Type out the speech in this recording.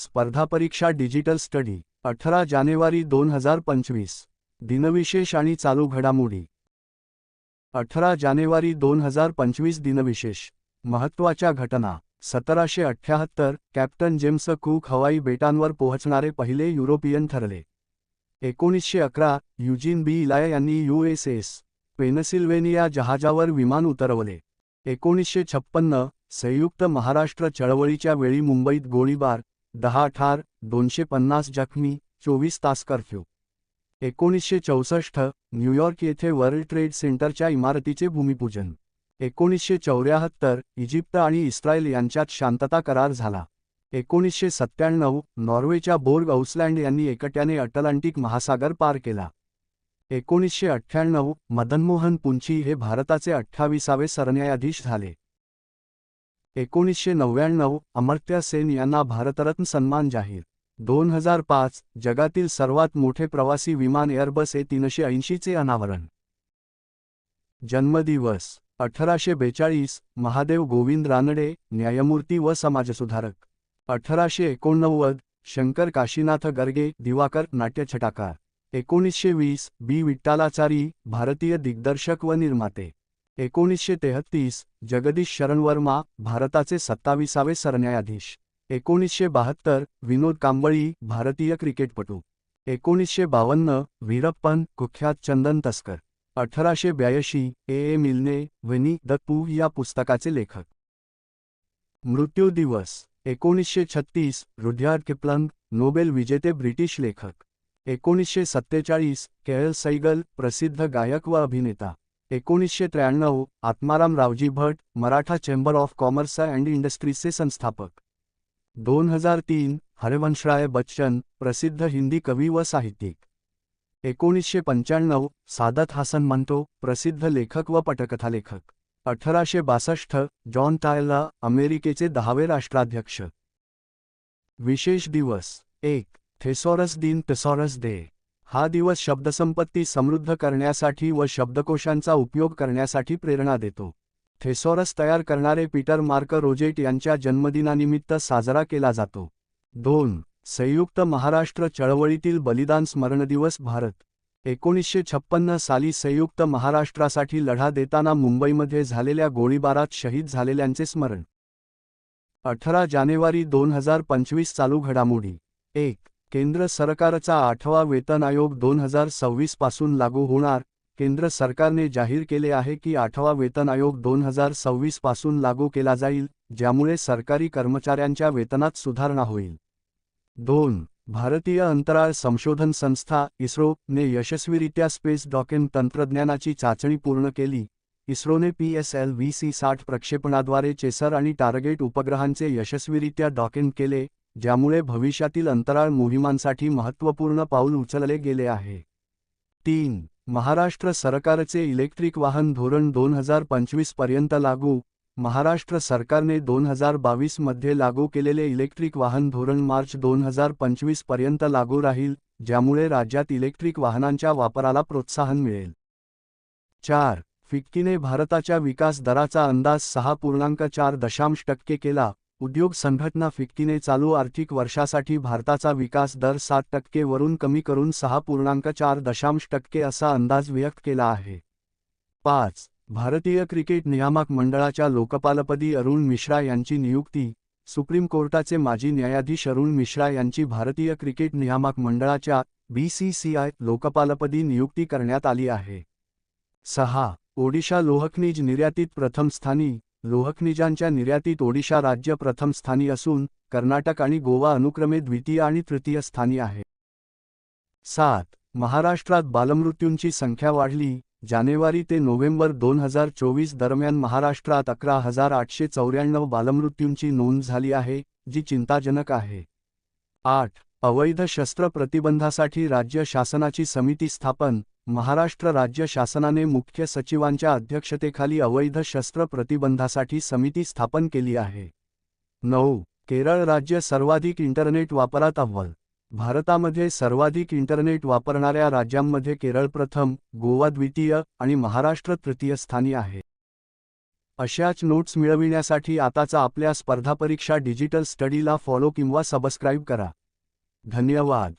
स्पर्धा परीक्षा digital study अठरा जानेवारी दोन हजार पंचवीस. दिनविशेष आणि चालू घडामोडी. अठरा जानेवारी दोन हजार पंचवीस दिनविशेष. महत्त्वाच्या घटना. सतराशे अठ्ठ्याहत्तर कॅप्टन जेम्स कूक हवाई बेटांवर पोहोचणारे पहिले युरोपियन ठरले. एकोणीसशे अकरा युजिन बी. इलाय यांनी यू एस एस पेनसिल्वेनिया जहाजावर विमान उतरवले. एकोणीसशे छप्पन्न संयुक्त महाराष्ट्र चळवळीच्या वेळी मुंबईत गोळीबार दहा ठार दोनशे पन्नास जखमी चोवीस तास कर्फ्यू. एकोणीसशे चौसष्ट न्यूयॉर्क येथे वर्ल्ड ट्रेड सेंटरच्या इमारतीचे भूमिपूजन. एकोणीसशे चौऱ्याहत्तर इजिप्त आणि इस्रायल यांच्यात शांतता करार झाला. एकोणीसशे सत्त्याण्णव नॉर्वेच्या बोर्ग औसलँड यांनी एकट्याने अटलांटिक महासागर पार केला. एकोणीसशे अठ्ठ्याण्णव मदनमोहन पुंची हे भारताचे अठ्ठावीसावे सरन्यायाधीश झाले. एकोणीसशे नव्याण्णव अमर्त्य सेन यांना भारतरत्न सन्मान जाहीर. दोन हजार पाच जगातील सर्वात मोठे प्रवासी विमान एअरबस ए तीनशे ऐंशीचे अनावरण. जन्मदिवस अठराशे बेचाळीस महादेव गोविंद रानडे न्यायमूर्ती व समाजसुधारक. अठराशे एकोणनव्वद शंकर काशीनाथ गर्गे दिवाकर नाट्यछटाकार एकोणीसशे वीस बी विठ्ठलाचारी भारतीय दिग्दर्शक व निर्माते. एकोणीसशे तेहत्तीस जगदीश शरण वर्मा भारताचे सत्ताविसावे सरन्यायाधीश. एकोणीसशे बहात्तर विनोद कांबळी भारतीय क्रिकेटपटू. एकोणीसशे बावन्न वीरप्पन कुख्यात चंदन तस्कर. अठराशे ब्याऐंशी ए. ए. मिल्ने विनी द पू या पुस्तकाचे लेखक. मृत्यू दिवस. एकोणीसशे छत्तीस रुड्यार्ड किपलंग नोबेल विजेते ब्रिटिश लेखक. एकोणीसशे सत्तेचाळीस केएल सैगल प्रसिद्ध गायक व अभिनेता. एकोणीसशे त्र्याण्णव Atmaram Raoji Bhat Maratha chamber of commerce and इंडस्ट्रीजचे संस्थापक. दोन हजार तीन हरिवंशराय बच्चन प्रसिद्ध हिंदी कवी व साहित्यिक. एकोणीसशे पंच्याण्णव सादत हासन म्हणतो प्रसिद्ध लेखक व पटकथालेखक. अठराशे बासष्ट जॉन टायला अमेरिकेचे दहावे राष्ट्राध्यक्ष. विशेष दिवस एक थेसॉरस दिन टेसॉरस डे. हा दिवस शब्दसंपत्ती समृद्ध करण्यासाठी व शब्दकोशांचा उपयोग करण्यासाठी प्रेरणा देतो. थेसॉरस तयार करणारे पीटर मार्क रोजेट यांच्या जन्मदिनानिमित्त साजरा केला जातो. दोन संयुक्त महाराष्ट्र चळवळीतील बलिदान स्मरण दिवस भारत. एकोणीसशे छप्पन्न साली संयुक्त महाराष्ट्रासाठी लढा देताना मुंबईमध्ये झालेल्या गोळीबारात शहीद झालेल्यांचे स्मरण. अठरा जानेवारी दोन हजार पंचवीस चालू घडामोडी. एक केंद्र सरकारचा आठवा वेतन आयोग दोन हजार सव्वीसपासून लागू होणार. केंद्र सरकारने जाहीर केले आहे की आठवा वेतन आयोग दोन हजार सव्वीसपासून लागू केला जाईल ज्यामुळे सरकारी कर्मचाऱ्यांच्या वेतनात सुधारणा होईल. दोन. भारतीय अंतराळ संशोधन संस्था इस्रोने यशस्वीरित्या स्पेस डॉकेन तंत्रज्ञानाची चाचणी पूर्ण केली. इस्रोने P S L V C साठ प्रक्षेपणाद्वारे चेसर आणि टार्गेट उपग्रहांचे यशस्वीरित्या डॉकेन केले. ज्यामुळे भविष्यातील अंतराळ मोहिमांसाठी महत्त्वपूर्ण पाऊल उचलले गेले आहे. तीन. महाराष्ट्र सरकारचे इलेक्ट्रिक वाहन धोरण दोन हजार पंचवीसपर्यंत लागू. महाराष्ट्र सरकारने दोन हजार बावीसमध्ये लागू केलेले इलेक्ट्रिक वाहन धोरण मार्च दोन हजार पंचवीसपर्यंत लागू राहील ज्यामुळे राज्यात इलेक्ट्रिक वाहनांच्या वापराला प्रोत्साहन मिळेल. चार. फिक्कीने भारताच्या विकास दराचा अंदाज सहा पूर्णांक चार दशांश टक्के केला. उद्योग संघटना फिक्कीने चालू आर्थिक वर्षासाठी भारताचा विकास दर सात टक्के वरून कमी करून सहा पूर्णांक चार दशांश टक्के असा अंदाज व्यक्त केला आहे. पाच. भारतीय क्रिकेट नियामक मंडळाच्या लोकपालपदी अरुण मिश्रा यांची नियुक्ती. सुप्रीम कोर्टाचे माजी न्यायाधीश अरुण मिश्रा यांची भारतीय क्रिकेट नियामक मंडळाच्या बीसीसीआय लोकपालपदी नियुक्ती करण्यात आली आहे. सहा. ओडिशा लोहखनिज निर्यातीत प्रथम स्थानी लोहखनिजांच्या निर्यातीत ओडिशा राज्य प्रथम स्थानी असून कर्नाटक आणि गोवा अनुक्रमे द्वितीय आणि तृतीय स्थानी आहे. सात. महाराष्ट्रात बालमृत्यूंची संख्या वाढली. जानेवारी ते नोव्हेंबर दोन हजार चोवीस दरम्यान महाराष्ट्रात अकरा हजार आठशे चौऱ्याण्णव बालमृत्यूंची नोंद झाली आहे जी चिंताजनक आहे. आठ. अवैध शस्त्र प्रतिबंधासाठी राज्य शासनाची समिती स्थापन महाराष्ट्र राज्य शासनाने मुख्य सचिवांच्या अध्यक्षतेखाली अवैध शस्त्र प्रतिबंधासाठी समिती स्थापन केली आहे. नऊ. केरळ राज्य सर्वाधिक इंटरनेट वापरात अव्वल. भारतामध्ये सर्वाधिक इंटरनेट वापरणाऱ्या राज्यांमध्ये केरळ प्रथम गोवा द्वितीय आणि महाराष्ट्र तृतीय स्थानी आहे. अशाच नोट्स मिळविण्यासाठी आताचा आपल्या स्पर्धा परीक्षा डिजिटल स्टडीला फॉलो किंवा सबस्क्राईब करा. धन्यवाद.